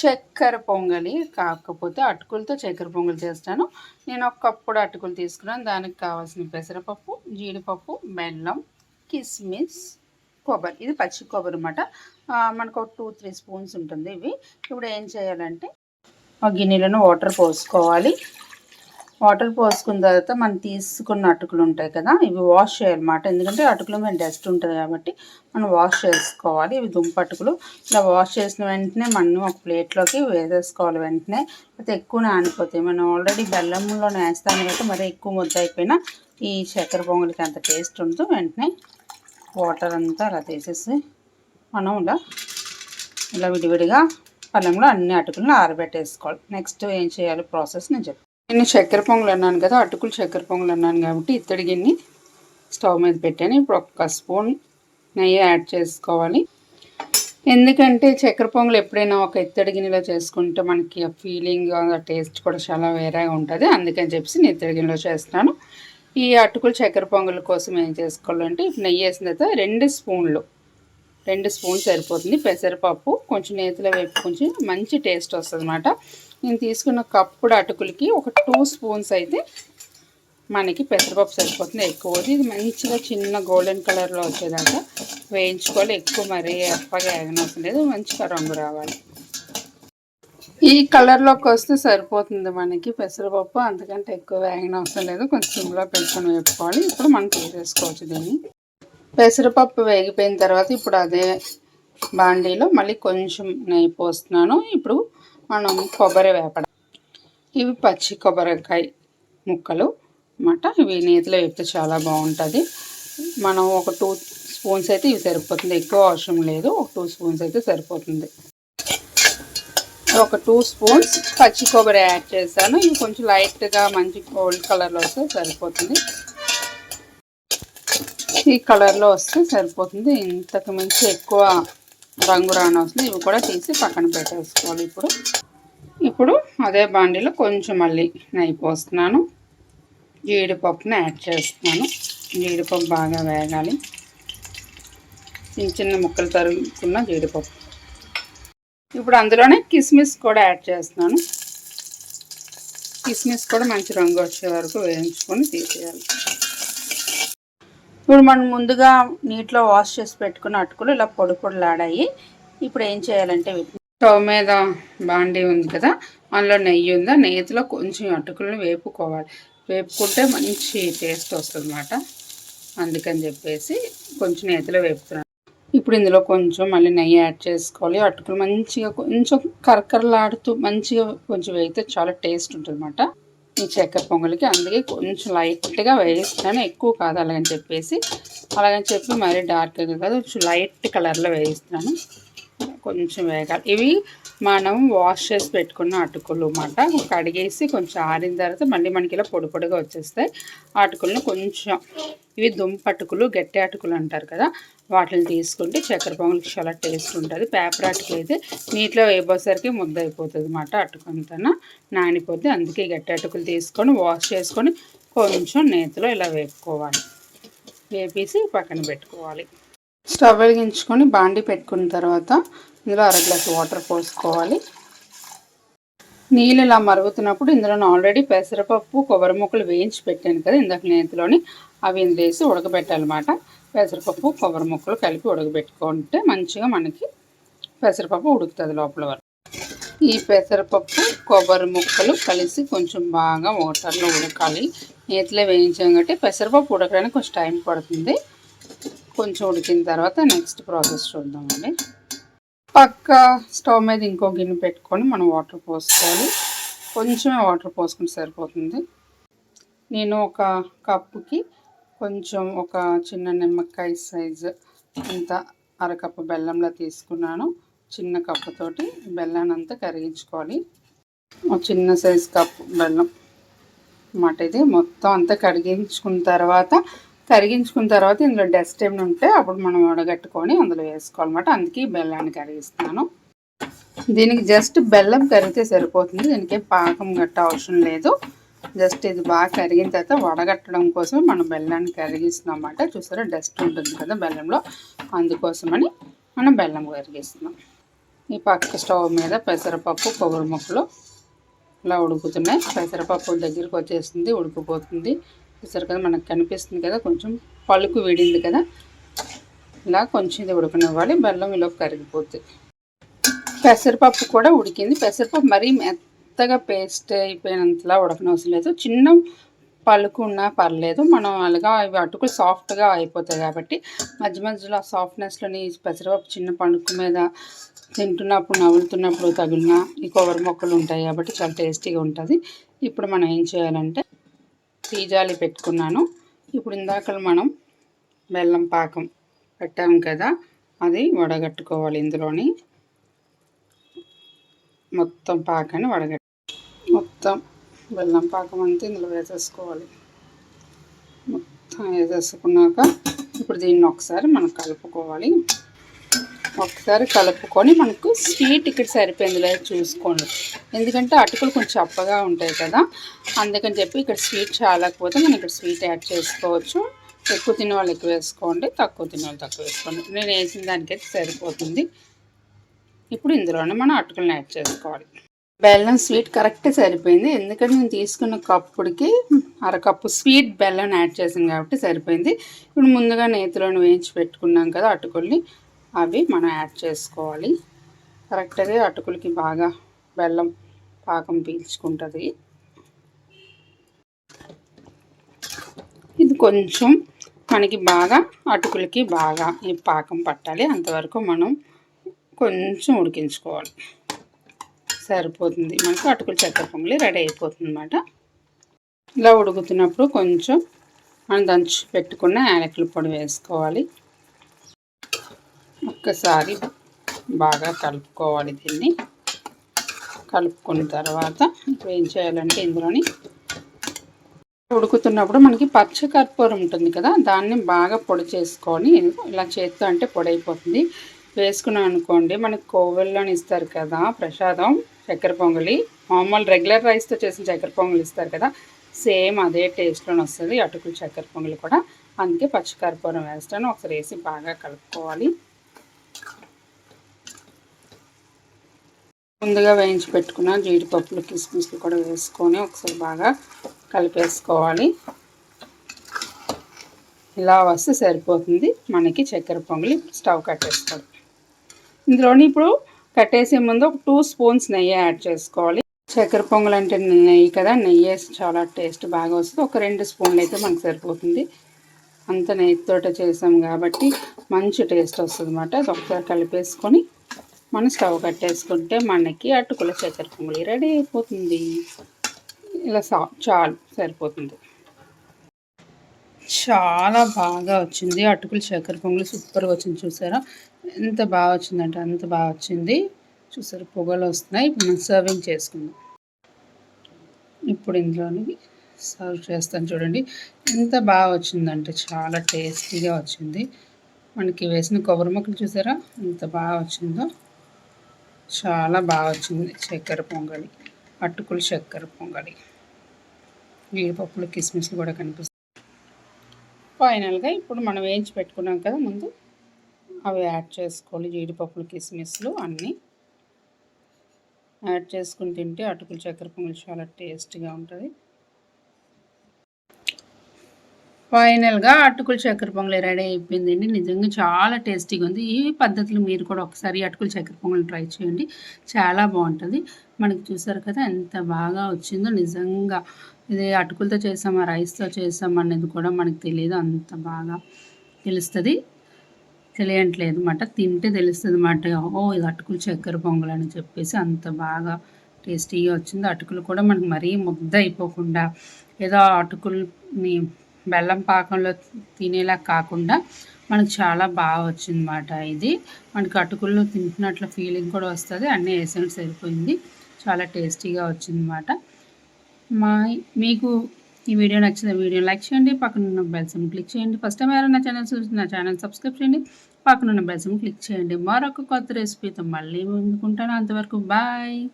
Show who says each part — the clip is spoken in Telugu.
Speaker 1: చక్కెర పొంగలి కాకపోతే అటుకులతో చక్కెర పొంగలి చేస్తాను. నేను ఒక కప్పుడు అటుకులు తీసుకున్నాను. దానికి కావాల్సిన పెసరపప్పు జీడిపప్పు బెల్లం కిస్మిస్ కొబ్బరి. ఇది పచ్చి కొబ్బరి అనమాట మనకు ఒక టూ త్రీ స్పూన్స్ ఉంటుంది ఇవి. ఇప్పుడు ఏం చేయాలంటే ఆ గిన్నెలను వాటర్ పోసుకోవాలి. వాటర్ పోసుకున్న తర్వాత మనం తీసుకున్న అటుకులు ఉంటాయి కదా ఇవి వాష్ చేయాలన్నమాట. ఎందుకంటే అటుకులు మీద డస్ట్ ఉంటుంది కాబట్టి మనం వాష్ చేసుకోవాలి. ఇవి దుంపటుకులు ఇలా వాష్ చేసిన వెంటనే మనం ఒక ప్లేట్లోకి వేసేసుకోవాలి వెంటనే. అయితే ఎక్కువ నానిపోతాయి మనం ఆల్రెడీ బెల్లంలో వేస్తాం కాబట్టి మరీ ఎక్కువ ముద్ద అయిపోయినా ఈ చక్కెర పొంగలికి అంత టేస్ట్ ఉంటూ వెంటనే వాటర్ అంతా అలా తీసేసి మనం ఇలా ఇలా విడివిడిగా పళ్ళెంలో అన్ని అటుకులను ఆరబెట్టేసుకోవాలి. నెక్స్ట్ ఏం చేయాలి ప్రాసెస్ నేను చెప్తాను నేను చక్కెర పొంగలు అన్నాను కదా అటుకులు చక్కెర పొంగలు అన్నాను కాబట్టి ఇత్తడి గిన్నె స్టవ్ మీద పెట్టాను. ఇప్పుడు ఒక్క స్పూన్ నెయ్యి యాడ్ చేసుకోవాలి. ఎందుకంటే చక్కెర పొంగలు ఎప్పుడైనా ఒక ఇత్తడి గిన్నెలో చేసుకుంటే మనకి ఆ ఫీలింగ్ ఆ టేస్ట్ కూడా చాలా వేరేగా ఉంటుంది. అందుకని చెప్పేసి నేను ఇత్తడి గిన్నెలో చేస్తున్నాను. ఈ అటుకులు చక్కెర పొంగుల కోసం ఏం చేసుకోవాలంటే ఇప్పుడు నెయ్యి వేసిన తర్వాత రెండు స్పూన్లు రెండు స్పూన్స్ సరిపోతుంది. పెసరపప్పు కొంచెం నేతిలో వేపు కొంచెం మంచి టేస్ట్ వస్తుంది అనమాట నేను తీసుకున్న కప్పుడు అటుకులకి ఒక టూ స్పూన్స్ అయితే మనకి పెసరపప్పు సరిపోతుంది ఎక్కువది. ఇది మంచిగా చిన్న గోల్డెన్ కలర్లో వచ్చేదాకా వేయించుకోవాలి. ఎక్కువ మరీ ఎప్పగా ఏగనవసరం లేదు. మంచిగా రంగు రావాలి. ఈ కలర్లోకి వస్తే సరిపోతుంది మనకి పెసరపప్పు. అంతకంటే ఎక్కువ వేగన అవసరం లేదు. కొంచెం సిమ్లో పెట్టుకొని వేపుకోవాలి. ఇప్పుడు మనం తీసేసుకోవచ్చు దీన్ని. పెసరపప్పు వేగిపోయిన తర్వాత ఇప్పుడు అదే బాండీలో మళ్ళీ కొంచెం నెయ్యి పోస్తున్నాను. ఇప్పుడు మనం కొబ్బరి వేపడం. ఇవి పచ్చి కొబ్బరికాయ ముక్కలు అన్నమాట. ఇవి నేతిలో వేపితే చాలా బాగుంటుంది. మనం ఒక టూ స్పూన్స్ అయితే ఇవి సరిపోతుంది. ఎక్కువ అవసరం లేదు. ఒక టూ స్పూన్స్ అయితే సరిపోతుంది. ఒక టూ స్పూన్స్ పచ్చి కొబ్బరి యాడ్ చేశాను. ఇవి కొంచెం లైట్గా మంచి గోల్డ్ కలర్లో వస్తే సరిపోతుంది. ఈ కలర్లో వస్తే సరిపోతుంది. ఇంతకు మించి ఎక్కువ రంగు రానవసరం ఇవి కూడా తీసి పక్కన పెట్టేసుకోవాలి ఇప్పుడు. ఇప్పుడు అదే బాండీలో కొంచెం మళ్ళీ నెయ్యి పోస్తున్నాను. జీడిపప్పుని యాడ్ చేస్తున్నాను. జీడిపప్పు బాగా వేగాలి. చిన్న చిన్న ముక్కలు తరుగుకున్న జీడిపప్పు. ఇప్పుడు అందులోనే కిస్మిస్ కూడా యాడ్ చేస్తున్నాను. కిస్మిస్ కూడా మంచి రంగు వచ్చే వరకు వేయించుకొని తీసేయాలి. ఇప్పుడు మనం ముందుగా నీటిలో వాష్ చేసి పెట్టుకున్న అటుకులు ఇలా పొడి పొడిలాడాయి. ఇప్పుడు ఏం చేయాలంటే స్టవ్ మీద బాండీ ఉంది కదా అందులో నెయ్యి ఉందా? నెయ్యిలో కొంచెం అటుకులను వేపుకోవాలి. వేపుకుంటే మంచి టేస్ట్ వస్తుంది అనమాట అందుకని చెప్పేసి కొంచెం నేతిలో వేపుతున్నాను. ఇప్పుడు ఇందులో కొంచెం మళ్ళీ నెయ్యి యాడ్ చేసుకోవాలి. అటుకులు మంచిగా కొంచెం కరకరలాడుతూ మంచిగా కొంచెం వేగితే చాలా టేస్ట్ ఉంటుంది ఈ చక్కెర పొంగలికి అందుకే కొంచెం లైట్గా వేయిస్తాను. ఎక్కువ కాదు అలాగని చెప్పేసి. అలాగని చెప్పి మరీ డార్క్గా కాదు కొంచెం లైట్ కలర్లో వేయిస్తున్నాను కొంచెం వేగాలి ఇవి మనం వాష్ చేసి పెట్టుకున్న అటుకులు అన్నమాట. కడిగేసి కొంచెం ఆరిన తర్వాత మళ్ళీ మనకి ఇలా పొడి పొడిగా వచ్చేస్తాయి అటుకులను కొంచెం ఇవి దుంప అటుకులు గట్టి అటుకులు అంటారు కదా వాటిని తీసుకుంటే చక్కెర పొంగలికి చాలా టేస్ట్ ఉంటుంది. పేపర్ అటుకు అయితే నీటిలో వేయబోసరికి ముద్ద అయిపోతుంది అన్నమాట అటుకంతా నానిపోద్ది. అందుకే గట్టి అటుకులు తీసుకొని వాష్ చేసుకొని కొంచెం నేతిలో ఇలా వేపుకోవాలి. వేపేసి పక్కన పెట్టుకోవాలి. స్టవ్ వెలిగించుకొని బాండి పెట్టుకున్న తర్వాత ఇందులో అర గ్లాస్ వాటర్ పోసుకోవాలి. నీళ్ళు ఇలా మరుగుతున్నప్పుడు ఇందులో ఆల్రెడీ పెసరపప్పు కొబ్బరి ముక్కలు వేయించి పెట్టాను కదా ఇందాక నేతిలోని. అవి ఇందులో వేసి ఉడకబెట్టాలన్నమాట. పెసరపప్పు కొబ్బరి ముక్కలు కలిపి ఉడకబెట్టుకుంటే మంచిగా మనకి పెసరపప్పు ఉడుకుతుంది లోపల వరకు. ఈ పెసరపప్పు కొబ్బరి ముక్కలు కలిసి కొంచెం బాగా వాటర్లో ఉడకాలి. నేతిలో వేయించాం కాబట్టి పెసరపప్పు ఉడకడానికి కొంచెం టైం పడుతుంది. కొంచెం ఉడికిన తర్వాత నెక్స్ట్ ప్రాసెస్ చూద్దామండి. పక్క స్టవ్ మీద ఇంకో గిన్నె పెట్టుకొని మనం వాటర్ పోసుకోవాలి. కొంచెమే వాటర్ పోసుకుంటే సరిపోతుంది. నేను ఒక కప్పుకి కొంచెం ఒక చిన్న నిమ్మకాయ సైజు ఇంత అరకప్పు బెల్లంలో తీసుకున్నాను. చిన్న కప్పుతోటి బెల్లాన్ని అంతా కరిగించుకోవాలి. ఒక చిన్న సైజు కప్పు బెల్లం. అన్నమాట ఇది మొత్తం అంతా కడిగించుకున్న తర్వాత కరిగించుకున్న తర్వాత ఇందులో డస్ట్ ఏమైనా ఉంటే అప్పుడు మనం వడగట్టుకొని అందులో వేసుకోవాలన్నమాట. అందుకే బెల్లాన్ని కరిగిస్తున్నాను. దీనికి జస్ట్ బెల్లం కరిగితే సరిపోతుంది. దీనికి పాకం గట్ట అవసరం లేదు. జస్ట్ ఇది బాగా కరిగిన తర్వాత వడగట్టడం కోసం మనం బెల్లాన్ని కరిగిస్తున్నాం అన్నమాట. చూసారా? డస్ట్ ఉంటుంది కదా బెల్లంలో. అందుకోసమని మనం బెల్లం కరిగిస్తున్నాం. ఈ పక్క స్టవ్ మీద పెసరపప్పు కొబ్బరి ముక్కలు ఇలా ఉడుకుతున్నాయి. పెసరపప్పు దగ్గరికి వచ్చేస్తుంది ఉడికిపోతుంది. చూసారు కదా మనకు కనిపిస్తుంది కదా కొంచెం పలుకు విడింది కదా. ఇలా కొంచెం ఇది ఉడకనివ్వాలి బెల్లం ఇలా కరిగిపోతుంది పెసరపప్పు కూడా ఉడికింది. పెసరపప్పు మరీ మెత్తగా పేస్ట్ అయిపోయినంతలా ఉడకనవసరం లేదు. చిన్న పలుకు ఉన్నా పర్లేదు. మనం అలాగా ఇవి అటుకులు సాఫ్ట్గా అయిపోతాయి కాబట్టి మధ్య మధ్యలో ఆ సాఫ్ట్నెస్లోని పెసరపప్పు చిన్న పలుకు మీద తింటున్నప్పుడు నవ్వులుతున్నప్పుడు తగిలిన ఈ కొబ్బరి మొక్కలు ఉంటాయి కాబట్టి చాలా టేస్టీగా ఉంటుంది. ఇప్పుడు మనం ఏం చేయాలంటే తీజాలి పెట్టుకున్నాను. ఇప్పుడు ఇందాక మనం బెల్లం పాకం పెట్టాము కదా అది వడగట్టుకోవాలి ఇందులోని. మొత్తం పాకాన్ని వడగట్టు మొత్తం బెల్లం పాకం అంతా ఇందులో వేసేసుకోవాలి. మొత్తం వేసేసుకున్నాక ఇప్పుడు దీన్ని ఒకసారి మనం కలుపుకోవాలి. ఒకసారి కలుపుకొని మనకు స్వీట్ ఇక్కడ సరిపోయింది లేదు చూసుకోండి. ఎందుకంటే అటుకులు కొంచెం అప్పగా ఉంటాయి కదా. అందుకని చెప్పి ఇక్కడ స్వీట్ చాలకపోతే మనం ఇక్కడ స్వీట్ యాడ్ చేసుకోవచ్చు. ఎక్కువ తినే వాళ్ళు ఎక్కువ వేసుకోండి తక్కువ తినే వాళ్ళు తక్కువ వేసుకోండి. నేను వేసిన దానికైతే సరిపోతుంది. ఇప్పుడు ఇందులోనే మనం అటుకులను యాడ్ చేసుకోవాలి. బెల్లం స్వీట్ కరెక్ట్ సరిపోయింది. ఎందుకంటే నేను తీసుకున్న కప్పుడికి అరకప్పు స్వీట్ బెల్లం యాడ్ చేసాను కాబట్టి సరిపోయింది. ఇప్పుడు ముందుగా నేతిలోని వేయించి పెట్టుకున్నాం కదా అటుకుల్ని. అవి మనం యాడ్ చేసుకోవాలి. కరెక్ట్గా అటుకులకి బాగా బెల్లం పాకం పీల్చుకుంటుంది. ఇది కొంచెం మనకి బాగా అటుకులకి బాగా ఈ పాకం పట్టాలి. అంతవరకు మనం కొంచెం ఉడికించుకోవాలి. సరిపోతుంది. మనకు అటుకుల చక్కెర పొంగలి రెడీ అయిపోతుంది అనమాట ఇలా ఉడుకుతున్నప్పుడు కొంచెం మనం దంచి పెట్టుకున్న యాలకుల పొడి వేసుకోవాలి. ఒక్కసారి బాగా కలుపుకోవాలి దీన్ని. కలుపుకున్న తర్వాత ఇప్పుడు ఏం చేయాలంటే ఇందులోని ఉడుకుతున్నప్పుడు మనకి పచ్చ కర్పూరం ఉంటుంది కదా దాన్ని బాగా పొడి చేసుకొని ఇలా చేత్తో అంటే పొడి అయిపోతుంది వేసుకున్నాం అనుకోండి మనకి కోవెల్లోని ఇస్తారు కదా ప్రసాదం చక్కెర పొంగలి మామూలు రెగ్యులర్ రైస్తో చేసిన చక్కెర పొంగలి ఇస్తారు కదా సేమ్ అదే టేస్ట్లోనే వస్తుంది అటుకులు చక్కెర పొంగలి కూడా. అందుకే పచ్చికర్పూరం వేస్తాను. ఒకసారి వేసి బాగా కలుపుకోవాలి. ముందుగా వేయించి పెట్టుకున్న జీడిపప్పులు కిస్మిస్లు కూడా వేసుకొని ఒకసారి బాగా కలిపేసుకోవాలి. ఇలా వస్తే సరిపోతుంది. మనకి చక్కెర పొంగలి స్టవ్ కట్టేసుకోవాలి. ఇందులోని ఇప్పుడు కట్టేసే ముందు ఒక టూ స్పూన్స్ నెయ్యి యాడ్ చేసుకోవాలి. చక్కెర పొంగల్ అంటే నెయ్యి కదా నెయ్యి వేసి చాలా టేస్ట్ బాగా వస్తుంది. ఒక రెండు స్పూన్లు అయితే మనకు సరిపోతుంది. అంత నెయ్యితోట చేసాం కాబట్టి మంచి టేస్ట్ వస్తుంది అన్నమాట. అది ఒకసారి కలిపేసుకొని మనం స్టవ్ కట్టేసుకుంటే మనకి అటుకుల చక్కెర పొంగలి రెడీ అయిపోతుంది. ఇలా సా చాలు సరిపోతుంది. చాలా బాగా వచ్చింది అటుకుల చక్కెర పొంగలి. సూపర్గా వచ్చింది చూసారా? ఎంత బాగా వచ్చిందంటే అంత బాగా వచ్చింది. చూసారు? పొగలు వస్తున్నాయి. ఇప్పుడు మనం సర్వింగ్ చేసుకుందాం. ఇప్పుడు ఇందులోని సర్వ్ చేస్తాను చూడండి. ఎంత బాగా వచ్చిందంటే చాలా టేస్టీగా వచ్చింది. మనకి వేసిన కొబ్బరి మొక్కలు చూసారా? ఎంత బాగా వచ్చిందో. చాలా బాగా వచ్చింది చక్కెర పొంగలి అటుకులు చక్కెర పొంగలి. జీడిపప్పులు కిస్మిస్లు కూడా కనిపిస్తాయి. ఫైనల్గా ఇప్పుడు మనం వేయించి పెట్టుకున్నాం కదా ముందు అవి యాడ్ చేసుకోవాలి. జీడిపప్పులు కిస్మిస్లు అన్నీ యాడ్ చేసుకుని తింటే అటుకులు చక్కెర పొంగలి చాలా టేస్ట్గా ఉంటుంది. ఫైనల్గా అటుకుల చక్కెర పొంగలి రెడీ అయిపోయిందండి. నిజంగా చాలా టేస్టీగా ఉంది. ఈ పద్ధతిలో మీరు కూడా ఒకసారి అటుకుల చక్కెర పొంగలి ట్రై చేయండి. చాలా బాగుంటుంది. మనకి చూసారు కదా ఎంత బాగా వచ్చిందో. నిజంగా ఇది అటుకులతో చేసామా రైస్తో చేసామా అనేది కూడా మనకు తెలియదు. అంత బాగా తెలుస్తుంది. తెలియట్లేదు అనమాట తింటే తెలుస్తుంది అన్నమాట ఓ ఇది అటుకులు చక్కెర పొంగల్ అని చెప్పేసి అంత బాగా టేస్టీగా వచ్చింది. అటుకులు కూడా మనకు మరీ ముద్ద అయిపోకుండా ఏదో అటుకుల్ని బెల్లం పాకంలో తినేలా కాకుండా మనకు చాలా బాగా వచ్చిందన్నమాట ఇది. మనకి అటుకుల్లో తింటున్నట్లు ఫీలింగ్ కూడా వస్తుంది. అన్నీ వేసినట్టు సరిపోయింది. చాలా టేస్టీగా వచ్చిందన్నమాట. మా మీకు ఈ వీడియో నచ్చిన వీడియో లైక్ చేయండి. పక్కన ఉన్న బెల్సమ్ క్లిక్ చేయండి. ఫస్ట్ టైం ఎవరైనా ఛానల్ చూసి నా ఛానల్ సబ్స్క్రైబ్ చేయండి. పక్కన ఉన్న బెల్సమ్ క్లిక్ చేయండి. మరొక కొత్త రెసిపీతో మళ్ళీ ముందుకుంటాను. అంతవరకు బాయ్